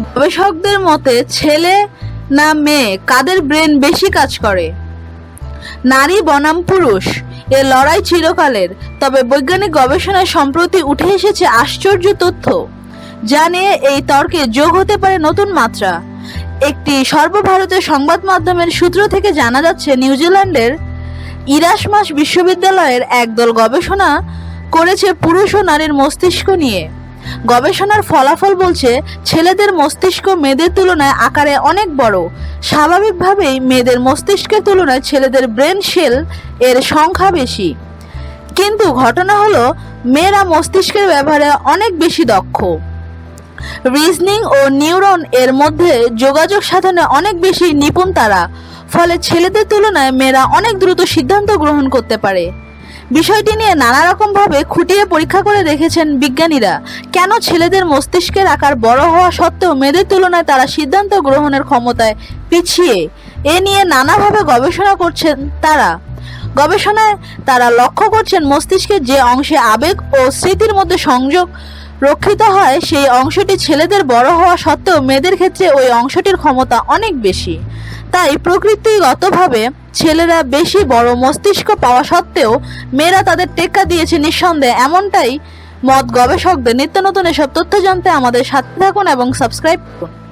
গবেষকদের মতে, ছেলে না মেয়ে, কাদের ব্রেন বেশি কাজ করে? নারী বনাম পুরুষ, এ লড়াই চিরকালের, তবে বৈজ্ঞানিক গবেষণায় সম্প্রতি উঠে এসেছে আশ্চর্য তথ্য, যা নিয়ে এই তর্কে যোগ হতে পারে নতুন মাত্রা। একটি সর্বভারতীয় সংবাদ মাধ্যমের সূত্র থেকে জানা যাচ্ছে, নিউজিল্যান্ডের ইরাসমাস বিশ্ববিদ্যালয়ের একদল গবেষণা করেছে পুরুষ ও নারীর মস্তিষ্ক নিয়ে। গবেষণার ফলাফল বলছে, ছেলেদের মস্তিষ্ক মেয়েদের তুলনায় আকারে অনেক বড়। স্বাভাবিকভাবেই মেয়েদের মস্তিষ্কের তুলনায় ছেলেদের ব্রেন সেল এর সংখ্যা বেশি। কিন্তু ঘটনা হলো, মেয়েরা মস্তিষ্কের ব্যবহারে অনেক বেশি দক্ষ। রিজনিং ও নিউরন এর মধ্যে যোগাযোগ সাধনে অনেক বেশি নিপুণ তারা, ফলে ছেলেদের তুলনায় মেয়েরা অনেক দ্রুত সিদ্ধান্ত গ্রহণ করতে পারে। বিষয়টি নিয়ে নানা রকম ভাবে খুঁটিয়ে পরীক্ষা করে দেখেছেন বিজ্ঞানীরা। কেন ছেলেদের মস্তিষ্কের আকার বড় হওয়া সত্ত্বেও মেয়েদের তুলনায় তারা সিদ্ধান্ত গ্রহণের ক্ষমতায় পিছিয়ে? এ নিয়ে নানাভাবে গবেষণা করছেন তারা। গবেষণায় তারা লক্ষ্য করছেন মস্তিষ্কের যে অংশে আবেগ ও স্মৃতির মধ্যে সংযোগ রক্ষিত হয়, সেই অংশটি ছেলেদের বড় হওয়া সত্ত্বেও মেয়েদের ক্ষেত্রে ওই অংশটির ক্ষমতা অনেক বেশি। তাই প্রকৃতিগতভাবে ছেলেরা বেশি বড় মস্তিষ্ক পাওয়া সত্ত্বেও মেয়েরা তাদের টেক্কা দিয়েছে নিঃসন্দেহে। এমনটাই মত গবেষকদের নিত্য নতুন এসব তথ্য জানতে আমাদের সাথে থাকুন এবং সাবস্ক্রাইব করুন।